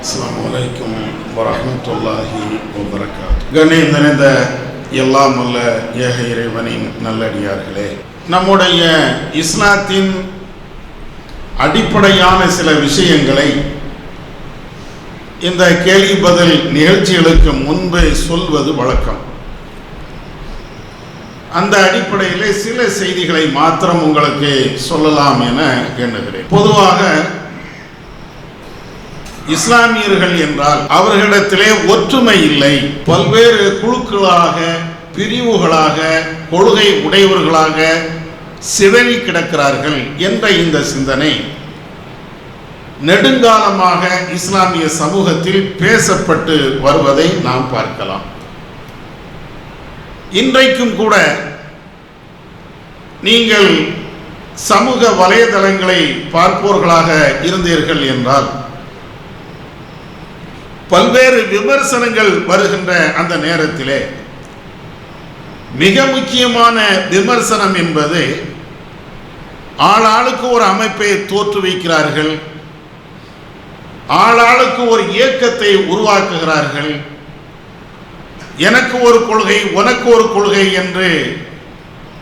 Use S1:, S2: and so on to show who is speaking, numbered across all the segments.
S1: அஸ்லாம் வலைக்கும் வரமத்துல்லாஹி வபரகாத். கண்ணியம் நிறைந்த எல்லாம் அல்ல ஏக இறைவனின் நல்லடியார்களே. நம்முடைய இஸ்லாத்தின் அடிப்படையான சில விஷயங்களை இந்த கேள்வி பதில் நிகழ்ச்சிகளுக்கு முன்பே சொல்வது வழக்கம். அந்த அடிப்படையில் சில செய்திகளை மாத்திரம் உங்களுக்கு சொல்லலாம் என எண்ணுகிறேன். பொதுவாக இஸ்லாமியர்கள் என்றால் அவர்களிடத்திலே ஒற்றுமை இல்லை. பல்வேறு குழுக்களாக பிரிவுகளாக கொள்கை உடையவர்களாக சிதறி கிடக்கிறார்கள் என்ற இந்த சிந்தனை நெடுங்காலமாக இஸ்லாமிய சமூகத்தில் பேசப்பட்டு வருவதை நாம் பார்க்கலாம். இன்றைக்கும் கூட நீங்கள் சமூக வலைதளங்களை பார்ப்போர்களாக இருந்தீர்கள் என்றால் பல்வேறு விமர்சனங்கள் வருகின்ற அந்த நேரத்திலே மிக முக்கியமான விமர்சனம் என்பது ஆளாளுக்கு ஒரு அமைப்பை தோற்றுவிக்கிறார்கள் ஆளாளுக்கு ஒரு இயக்கத்தை உருவாக்குகிறார்கள் எனக்கு ஒரு கொள்கை உனக்கு ஒரு கொள்கை என்று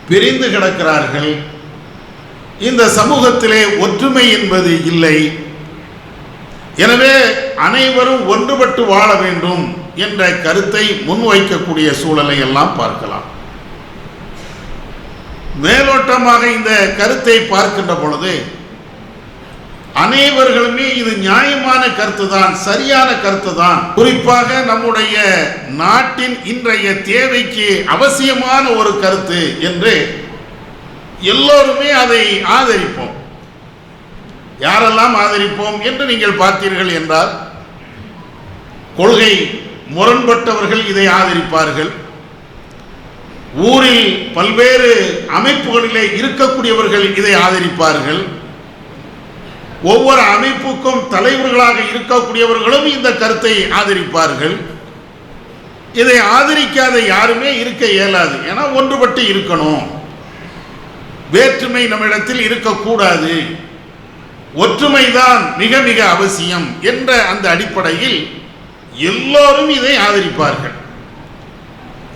S1: பிரிந்து கிடக்கிறார்கள். இந்த சமூகத்திலே ஒற்றுமை என்பது இல்லை. எனவே அனைவரும் ஒன்றுபட்டு வாழ வேண்டும் என்ற கருத்தை முன்வைக்கக்கூடிய சூழலை எல்லாம் பார்க்கலாம். மேலோட்டமாக இந்த கருத்தை பார்க்கின்ற பொழுது அனைவர்களுமே இது நியாயமான கருத்து தான் சரியான கருத்து தான் குறிப்பாக நம்முடைய நாட்டின் இன்றைய தேவைக்கு அவசியமான ஒரு கருத்து என்று எல்லோருமே அதை ஆதரிப்போம். யாரெல்லாம் ஆதரிப்போம் என்று நீங்கள் பார்த்தீர்கள் என்றால் கொள்கை முரண்பட்டவர்கள் இதை ஆதரிப்பார்கள். ஊரில் பல்வேறு அமைப்புகளிலே இருக்கக்கூடியவர்கள் இதை ஆதரிப்பார்கள். ஒவ்வொரு அமைப்புக்கும் தலைவர்களாக இருக்கக்கூடியவர்களும் இந்த கருத்தை ஆதரிப்பார்கள். இதை ஆதரிக்காத யாருமே இருக்க இயலாது. ஏன்னா ஒன்றுபட்டு இருக்கணும். வேற்றுமை நம்மிடத்தில் இருக்கக்கூடாது. ஒற்றுமைதான் மிக மிக அவசியம் என்ற அந்த அடிப்படையில் எல்லோரும் இதை ஆதரிப்பார்கள்.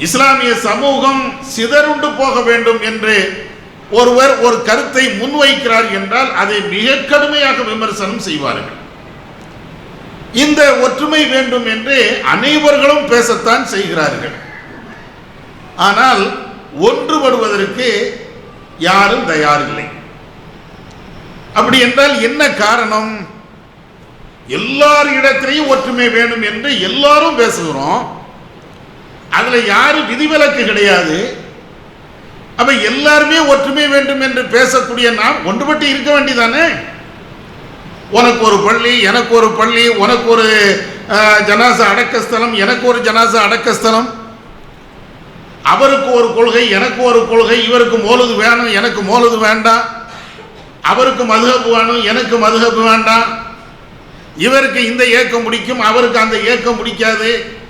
S1: இஸ்லாமிய சமூகம் சிதறுண்டு போக வேண்டும் என்று ஒருவர் ஒரு கருத்தை முன்வைக்கிறார் என்றால் அதை மிக கடுமையாக விமர்சனம் செய்வார்கள். இந்த ஒற்றுமை வேண்டும் என்று அனைவர்களும் பேசத்தான் செய்கிறார்கள். ஆனால் ஒன்றுபடுவதற்கு யாரும் தயாரில்லை. அப்படி என்றால் என்ன காரணம்? எல்லார் இடத்திலையும் ஒற்றுமை வேணும் என்று எல்லாரும் பேசுகிறோம். அதில் யாரும் விதிவிலக்கு கிடையாது. அப்ப எல்லாருமே ஒற்றுமை வேண்டும் என்று பேசக்கூடிய நாம் ஒன்றுபட்டு இருக்க வேண்டிதானே உனக்கு ஒரு பள்ளி எனக்கு ஒரு பள்ளி உனக்கு ஒரு ஜனாச அடக்கஸ்தலம் எனக்கு ஒரு ஜனாச அடக்கஸ்தலம். அவருக்கு ஒரு கொள்கை எனக்கு ஒரு கொள்கை இவருக்கு மோலுது வேணும் எனக்கு மோலுது வேண்டாம். அவருக்கு மதுகப்பு வேணும் எனக்கு மதுகப்பு வேண்டாம். இவருக்கு இந்த ஏக்கம் பிடிக்கும் அவருக்கு அந்த ஏக்கம் பிடிக்காது.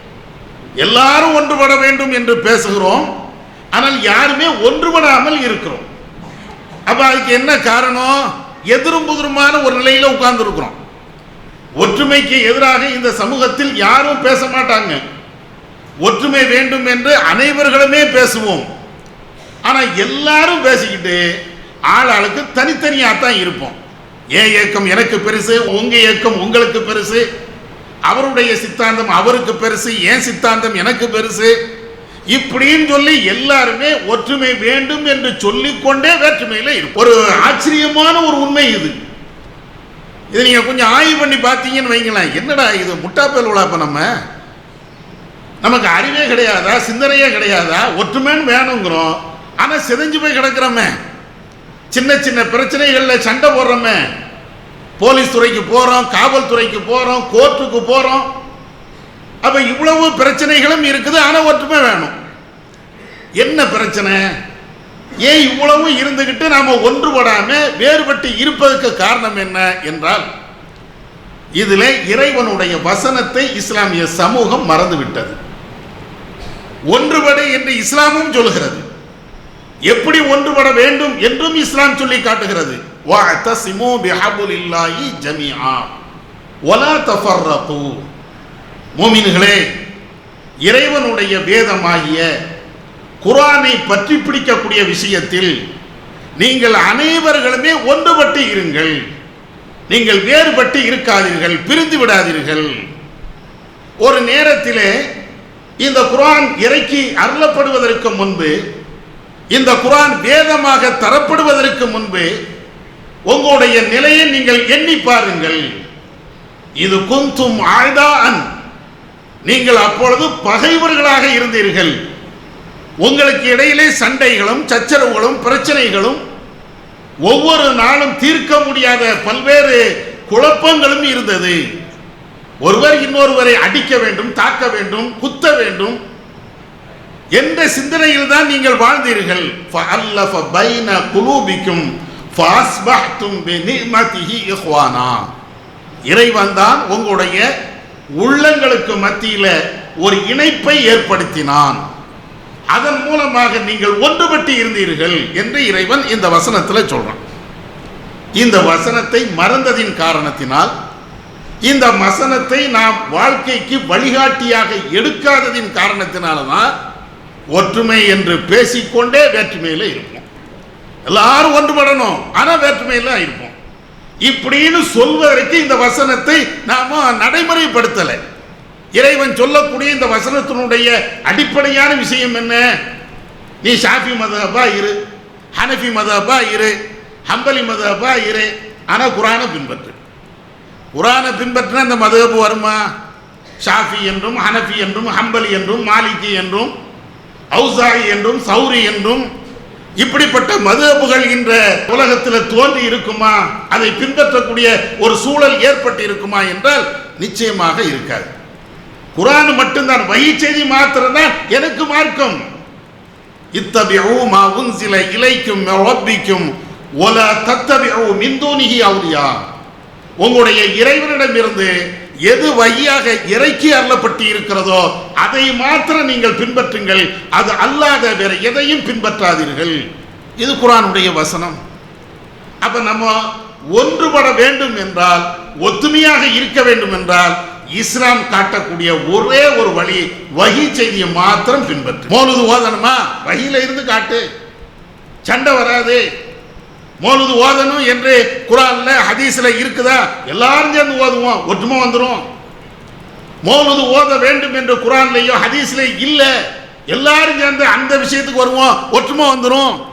S1: எல்லாரும் ஒன்றுபட வேண்டும் என்று பேசுகிறோம். ஆனால் யாருமே ஒன்றுபடாமல் இருக்கிறோம். அப்ப அதுக்கு என்ன காரணம்? எதிரும் புதிருமான ஒரு நிலையில உட்கார்ந்து இருக்கிறோம் ஒற்றுமைக்கு எதிராக இந்த சமூகத்தில் யாரும் பேச மாட்டாங்க. ஒற்றுமை வேண்டும் என்று அனைவர்களுமே பேசுவோம். ஆனால் எல்லாரும் பேசிக்கிட்டு ஆள் ஆளுக்கு தனித்தனியாக தான் இருப்போம். ஏன் இயக்கம் எனக்கு பெருசு உங்க இயக்கம் உங்களுக்கு பெருசு? அவருடைய சித்தாந்தம் அவருக்கு பெருசு ஏன் சித்தாந்தம் எனக்கு பெருசு. இப்படின்னு சொல்லி எல்லாருமே ஒற்றுமை வேண்டும் என்று சொல்லிக்கொண்டே வேற்றுமையில் இருக்கும். ஒரு ஆச்சரியமான ஒரு உண்மை இது. இது நீங்க கொஞ்சம் ஆய்வு பண்ணி பார்த்தீங்கன்னு வைங்களேன். என்னடா இது முட்டாப்பேல் உழாப்ப நம்ம? நமக்கு அறிவே கிடையாதா சிந்தனையே கிடையாதா? ஒற்றுமைன்னு வேணுங்கிறோம். ஆனால் சிதைஞ்சு போய் கிடக்கிறோமே. சின்ன சின்ன பிரச்சனைகளில் சண்டை போடுறோமே. போலீஸ் துறைக்கு போகிறோம் காவல்துறைக்கு போகிறோம் கோர்ட்டுக்கு போகிறோம் அப்போ இவ்வளவு பிரச்சனைகளும் இருக்குது ஆனால் ஒற்றுமை வேணும். என்ன பிரச்சனை? ஏன் இவ்வளவு இருந்துக்கிட்டு நாம் ஒன்றுபடாமல் வேறுபட்டு இருப்பதற்கு காரணம் என்ன என்றால் இதில் இறைவனுடைய வசனத்தை இஸ்லாமிய சமூகம் மறந்துவிட்டது. ஒன்றுபடு என்று இஸ்லாமும் சொல்கிறது. எப்படி ஒன்றுபட வேண்டும் என்றும் இஸ்லாம் சொல்லி காட்டுகிறது. வஅத்தஸிமு பிஹபுலில்லாஹி ஜமீஆ. ஒலா தஃபர்ரகு. மோமின்களே இறைவனுடைய வேதமாகிய குரானை பற்றி பிடிக்கக்கூடிய விஷயத்தில் நீங்கள் அனைவர்களுமே ஒன்றுபட்டு இருங்கள். நீங்கள் வேறுபட்டு இருக்காதீர்கள் பிரிந்து விடாதீர்கள். ஒரு நேரத்திலே இந்த குரான் இறக்கி அருளப்படுவதற்கு முன்பு இந்த குரான் வேதமாக தரப்படுவதற்கு முன்பு உங்களுடைய நிலையை நீங்கள் எண்ணி பாருங்கள். இது குந்தும் ஆழ்தான் நீங்கள் அப்பொழுது பகைவர்களாக இருந்தீர்கள். உங்களுக்கு இடையிலே சண்டைகளும் சச்சரவுகளும் பிரச்சனைகளும் ஒவ்வொரு நாளும் தீர்க்க முடியாத பல்வேறு குழப்பங்களும் இருந்தது. ஒருவர் இன்னொருவரை அடிக்க வேண்டும் தாக்க வேண்டும் குத்த வேண்டும். என்ற சிந்தனையில் தான் நீங்கள் வாழ்ந்தீர்கள். குலூபிக்கும் இறைவன் தான் உங்களுடைய உள்ளங்களுக்கு மத்தியில் ஒரு இணைப்பை ஏற்படுத்தினான். அதன் மூலமாக நீங்கள் ஒன்றுபட்டு இருந்தீர்கள் என்று இறைவன் இந்த வசனத்தில் சொல்றான். இந்த வசனத்தை மறந்ததின் காரணத்தினால் இந்த வசனத்தை நாம் வாழ்க்கைக்கு வழிகாட்டியாக எடுக்காததின் காரணத்தினால தான் ஒற்றுமை என்று பேசிக்கொண்டே வேற்றுமையில் இருப்போம். எல்லாரும் ஒன்றுபடணும் ஆனால் வேற்றுமையில் இருப்போம். இப்படின்னு சொல்வதற்கு இந்த வசனத்தை நாம நடைமுறைப்படுத்தலை. இறைவன் சொல்லக்கூடிய இந்த வசனத்தினுடைய அடிப்படையான விஷயம் என்ன? நீ ஷாஃபி மதபா இரு ஹனஃபி மதபா இரு ஹம்பலி மதபா இரு ஆனால் குரானை பின்பற்று. குரானை பின்பற்றினா அந்த மதபு வருமா? ஷாஃபி என்றும் ஹனஃபி என்றும் ஹம்பலி என்றும் மாலிகி என்றும் அவுசாயி என்றும் சௌரி என்றும் இப்படிப்பட்ட மதுஹபுகள் இன்ற உலகத்தில் தோன்றி இருக்குமா? அதை பின்பற்றக்கூடிய ஒரு சூழல் ஏற்பட்டு இருக்குமா என்றால் நிச்சயமாக இருக்காது. குரான் மட்டும்தான் வகை செய்தி மாத்திரம்தான் எனக்கு மார்க்கம். இத்தபிஉ சில இலைக்கும் ஒப்பிக்கும் ஒல தத்தபிஉ மின் தூனிஹி உங்களுடைய இறைவனிடமிருந்து எது வழியாக இறைக்கி அள்ளப்பட்டு இருக்கிறதோ அதை மாத்திரம் நீங்கள் பின்பற்றுங்கள். அது அல்லாத வேற எதையும் பின்பற்றாதீர்கள். இது குரானுடைய வசனம். அப்ப நம்ம ஒன்றுபட வேண்டும் என்றால் ஒத்துமையாக இருக்க வேண்டும் என்றால் இஸ்லாம் காட்டக்கூடிய ஒரே ஒரு வழி வகி செய்தியை மாத்திரம் பின்பற்று. மோலுது ஓதனமா வகையில இருந்து காட்டு. சண்டை வராது. மோலுது ஓதணும் என்று குரான்ல ஹதீஸ்ல இருக்குதா? எல்லாரும் சேர்ந்து ஓதுவோம். ஒற்றுமை வந்துடும் மோலுது ஓத வேண்டும் என்று குரான்லையோ ஹதீஸ்ல இல்ல. எல்லாரும் சேர்ந்து அந்த விஷயத்துக்கு வருவோம். ஒற்றுமை வந்துடும்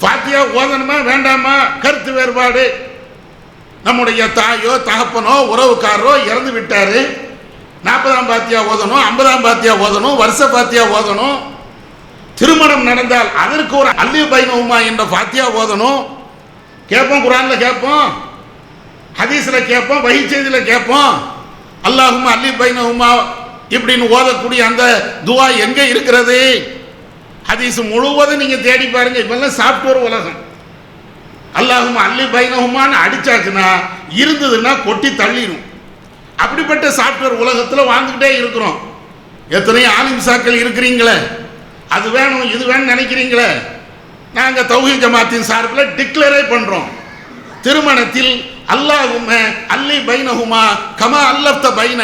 S1: பாத்தியா ஓதணுமா வேண்டாமா? கருத்து வேறுபாடு. நம்முடைய தாயோ தகப்பனோ உறவுக்காரரோ இறந்து விட்டாரு. நாற்பதாம் பாத்தியா ஓதணும் ஐம்பதாம் பாத்தியா ஓதணும் வருஷ பாத்தியா ஓதணும். திருமணம் நடந்தால் அதற்கு ஒரு அல்லி பைனவுமா என்ற பாத்தியா ஓதணும். கேட்போம் குரான்ல கேட்போம் ஹதீஸ்ல கேட்போம் வகை கேட்போம். அல்லாஹுமா அல்லி பைனவுமா இப்படின்னு ஓதக்கூடிய அந்த துவா எங்க இருக்கிறது? ஹதீஸ் முழுவதும் நீங்க தேடி பாருங்க இப்பெல்லாம் சாஃப்ட்வேர் உலகம். அல்லாஹும் அல்லி பைனஹுமான்னு அடிச்சாச்சுன்னா இருந்ததுன்னா கொட்டி தள்ளிடும் அப்படிப்பட்ட சாஃப்ட்வேர் உலகத்தில் வாழ்ந்துக்கிட்டே இருக்கிறோம். எத்தனையோ ஆலிம்சாக்கள் இருக்கிறீங்களே. அது வேணும் இது வேணும் நினைக்கிறீங்களே? நாங்கள் தௌஹி ஜமாத்தின் சார்பில் டிக்ளரே பண்ணுறோம் திருமணத்தில் அல்லாஹும அல்லி பைனஹுமா கமா அல்லப்த பைன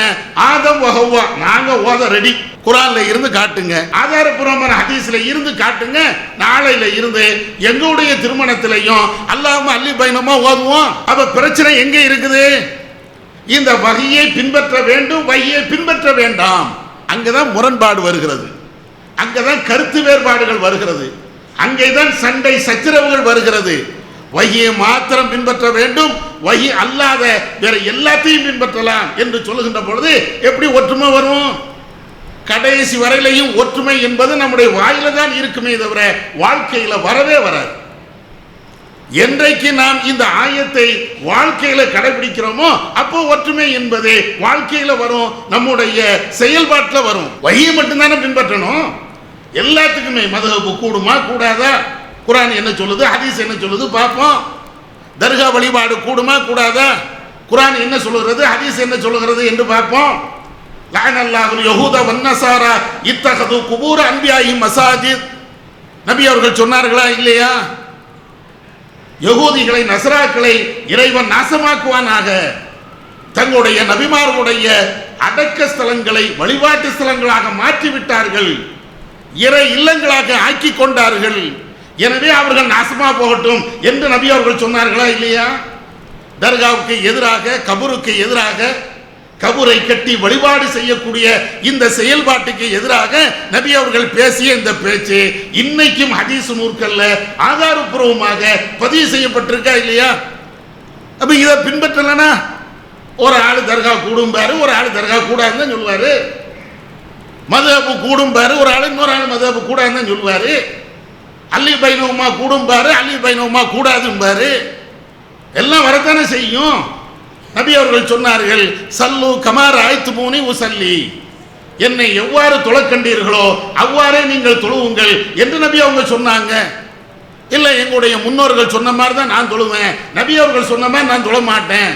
S1: ஆதம் வஹவ்வா நாங்க ஓத ரெடி குரான்ல இருந்து காட்டுங்க. ஆதாரபூர்வமான ஹதீஸ்ல இருந்து காட்டுங்க. நாளையில இருந்து எங்களுடைய திருமணத்திலையும் அல்லாஹும் அல்லி பைனமா ஓதுவோம். அப்ப பிரச்சனை எங்க இருக்குது? இந்த வகையை பின்பற்ற வேண்டும் வகையை பின்பற்ற வேண்டாம். அங்கதான் முரண்பாடு வருகிறது. அங்கதான் கருத்து வேறுபாடுகள் வருகிறது. அங்கேதான் சண்டை சச்சரவுகள் வருகிறது. வகியை மாத்திரம் பின்பற்ற வேண்டும். வகி அல்லாத வேற எல்லாத்தையும் பின்பற்றலாம் என்று சொல்லுகின்ற பொழுது எப்படி ஒற்றுமை வரும்? கடைசி வரையிலையும் ஒற்றுமை என்பது நம்முடைய வாயில தான் இருக்குமே தவிர வாழ்க்கையில வரவே வராது. என்றைக்கு நாம் இந்த ஆயத்தை வாழ்க்கையில கடைபிடிக்கிறோமோ அப்போ ஒற்றுமை என்பது வாழ்க்கையில வரும் நம்முடைய செயல்பாட்டில் வரும். வகையை மட்டும்தானே பின்பற்றணும்? எல்லாத்துக்குமே மதகு கூடுமா கூடாதா? குரான் என்ன சொல்லுது ஹதீஸ் என்ன சொல்லுது பார்ப்போம். தர்கா வழிபாடு கூடுமா கூடாதா? குரான் என்ன சொல்லுகிறது ஹதீஸ் என்ன சொல்லுகிறது என்று பார்ப்போம். லானல்லாஹுல் யஹூத வன்னசாரா இத்தகது குபூர அன்பியாயி மசாஜித். நபி அவர்கள் சொன்னார்களா இல்லையா? யகூதிகளை நசராக்களை இறைவன் நாசமாக்குவானாக. தங்களுடைய நபிமார்களுடைய அடக்க ஸ்தலங்களை வழிபாட்டு ஸ்தலங்களாக மாற்றி விட்டார்கள் இறை இல்லங்களாக ஆக்கி கொண்டார்கள். எனவே அவர்கள் நாசமா போகட்டும் என்று நபி அவர்கள் சொன்னார்களா இல்லையா? தர்காவுக்கு எதிராக கபூருக்கு எதிராக கபூரை கட்டி வழிபாடு செய்யக்கூடிய இந்த செயல்பாட்டுக்கு எதிராக நபி அவர்கள் பேசிய இந்த பேச்சு இன்னைக்கும் ஹதீஸ் நூற்கல்ல ஆதாரப்பூர்வமாக பதிவு செய்யப்பட்டிருக்கா இல்லையா? அப்ப இதை பின்பற்றலனா? ஒரு ஆள் தர்கா கூடும்பாரு ஒரு ஆள் தர்கா கூடாதுன்னு சொல்லுவாரு. மதப்பு கூடும்பாரு. ஒரு ஆள் இன்னொரு ஆள் மதப்பு கூடாதுன்னு சொல்லுவாரு. அள்ளி பைனவமா கூடும்பாரு அள்ளி பைனவுமா கூடாதும்பாரு. எல்லாம் வரத்தானே செய்யும். நபி அவர்கள் சொன்னார்கள் சல்லு கமார் ஆய்த்து மூனி உசல்லி. என்னை எவ்வாறு தொலைக்கண்டீர்களோ அவ்வாறே நீங்கள் தொழுவுங்கள் என்று நபி அவங்க சொன்னாங்க. இல்லை எங்களுடைய முன்னோர்கள் சொன்ன மாதிரி தான் நான் தொழுவேன். நபி அவர்கள் சொன்ன மாதிரி நான் தொழ மாட்டேன்.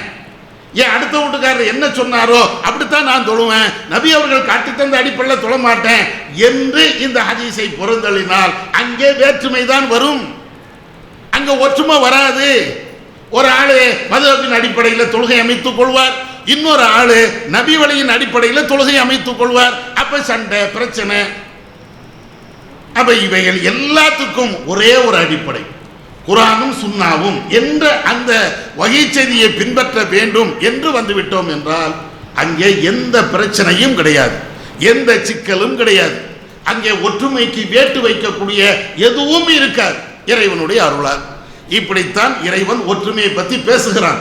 S1: ஏன் அடுத்த வீட்டுக்காரர் என்ன சொன்னாரோ அப்படித்தான் நான் தொழுவேன். நபி அவர்கள் காட்டி தந்த அடிப்படையில் தொழ மாட்டேன் என்று இந்த ஹதீஸை புறந்தளினால் அங்கே வேற்றுமை தான் வரும். அங்கே ஒற்றுமை வராது. ஒரு ஆளு மதுவின் அடிப்படையில் தொழுகை அமைத்துக் கொள்வார். இன்னொரு ஆளு நபி வழியின் அடிப்படையில் தொழுகை அமைத்துக் கொள்வார். அப்ப சண்டை பிரச்சனை. அப்ப இவைகள் எல்லாத்துக்கும் ஒரே ஒரு அடிப்படை. குரானும் சுன்னாவும் என்ற அந்த வகை செய்தியை பின்பற்ற வேண்டும் என்று வந்துவிட்டோம் என்றால் அங்கே எந்த பிரச்சனையும் கிடையாது. எந்த சிக்கலும் கிடையாது. அங்கே ஒற்றுமைக்கு வேட்டு வைக்கக்கூடிய எதுவும் இருக்காது. இறைவனுடைய அருளால். இப்படித்தான் இறைவன் ஒற்றுமையை பற்றி பேசுகிறான்.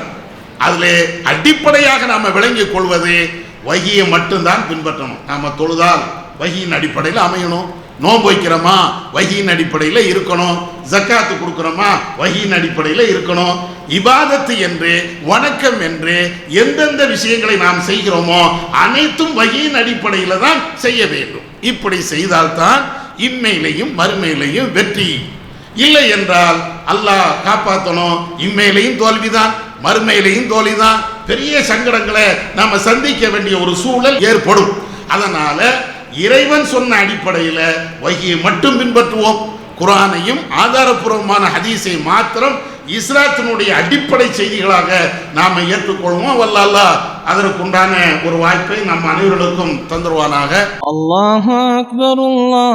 S1: அதில் அடிப்படையாக நாம் விளங்கிக் கொள்வது வகியை மட்டும்தான் பின்பற்றணும். நாம் தொழுதால் வகியின் அடிப்படையில் அமையணும். நோன்பு வைக்கிறோமா? வகியின் அடிப்படையில் இருக்கணும். ஜக்காத்து கொடுக்குறோமா? வகியின் அடிப்படையில் இருக்கணும். இபாதத்து என்று வணக்கம் என்று எந்தெந்த விஷயங்களை நாம் செய்கிறோமோ அனைத்தும் வகியின் அடிப்படையில் தான் செய்ய வேண்டும். இப்படி செய்தால்தான் இம்மையிலையும் மறுமையிலையும் வெற்றி. இல்லை என்றால் அல்லாஹ் காப்பாற்றணும் இம்மையிலையும் தோல்விதான் மறுமையிலையும் தோல்விதான். பெரிய சங்கடங்களை நாம் சந்திக்க வேண்டிய ஒரு சூழல் ஏற்படும். அதனால இறைவன் சொன்ன அடிப்படையில் வகையை மட்டும் பின்பற்றுவோம். குரானையும் ஆதாரபூர்வமான ஹதீஸை மாத்திரம் இஸ்லாத்தினுடைய அடிப்படை செய்திகளாக நாம் ஏற்றுக்கொள்வோம். வல்லல்லா அதற்குண்டான ஒரு வாய்ப்பை நம் அனைவர்களுக்கும் தந்துருவானாக.
S2: அல்லாஹ் அக்பர் அல்லாஹ்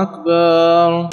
S2: அக்பர்.